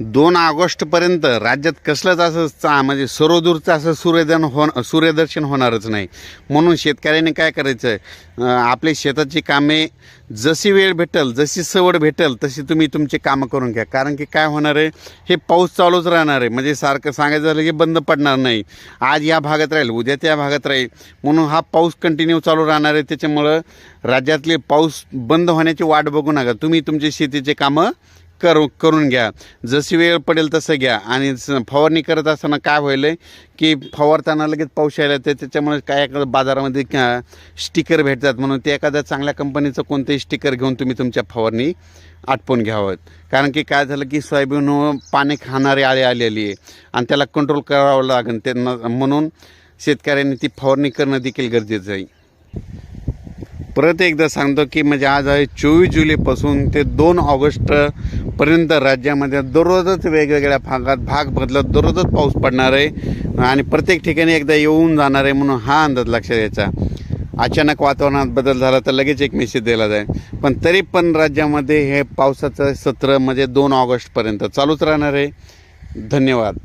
दोन ऑगस्टपर्यंत राज्यात कसलंच असं चा म्हणजे सर्वदूरचं असं सूर्यदन हो सूर्यदर्शन होणारच नाही. म्हणून शेतकऱ्याने काय करायचं? आहे आपली शेताची कामे जशी वेळ भेटेल जशी सवड भेटेल तशी तुम्ही तुमची कामं करून घ्या. कारण की काय होणार आहे? हे पाऊस चालूच राहणार आहे. म्हणजे सारखं सांगायचं झालं की बंद पडणार नाही. आज या भागात राहील उद्या त्या भागात राहील. म्हणून हा पाऊस कंटिन्यू चालू राहणार आहे. त्याच्यामुळं राज्यातले पाऊस बंद होण्याची वाट बघू नका. तुम्ही तुमची शेतीचे कामं करू करून घ्या. जशी वेळ पडेल तसं घ्या. आणि स- फवारणी करत असताना काय होईल की फवारताना लगेच पाऊस यायला ते त्याच्यामुळे काय एखादं बाजारामध्ये स्टिकर भेटतात म्हणून ते एखाद्या चांगल्या कंपनीचं कोणतंही स्टिकर घेऊन तुम्ही तुमच्या फवारणी आटपून घ्यावं कारण की काय झालं की सोयाबीन पाणी खाणारी आळी आलेली आहे. आणि त्याला कंट्रोल करावं लागेल. त्यांना म्हणून शेतकऱ्यांनी ती फवारणी करणं देखील गरजेचं आहे. परत एकदा सांगतो की म्हणजे आज आहे चोवीस जुलैपासून ते दोन ऑगस्टपर्यंत राज्यामध्ये दररोजच वेगवेगळ्या भागात भाग बदलत दररोजच पाऊस पडणार आहे आणि प्रत्येक ठिकाणी एकदा येऊन जाणार आहे म्हणून हा अंदाज लक्षात यायचा. अचानक वातावरणात बदल झाला तर लगेच एक मेसेज दिला जाईल. पण तरी पण राज्यामध्ये हे पावसाचं सत्र म्हणजे दोन ऑगस्टपर्यंत चालूच राहणार आहे. धन्यवाद.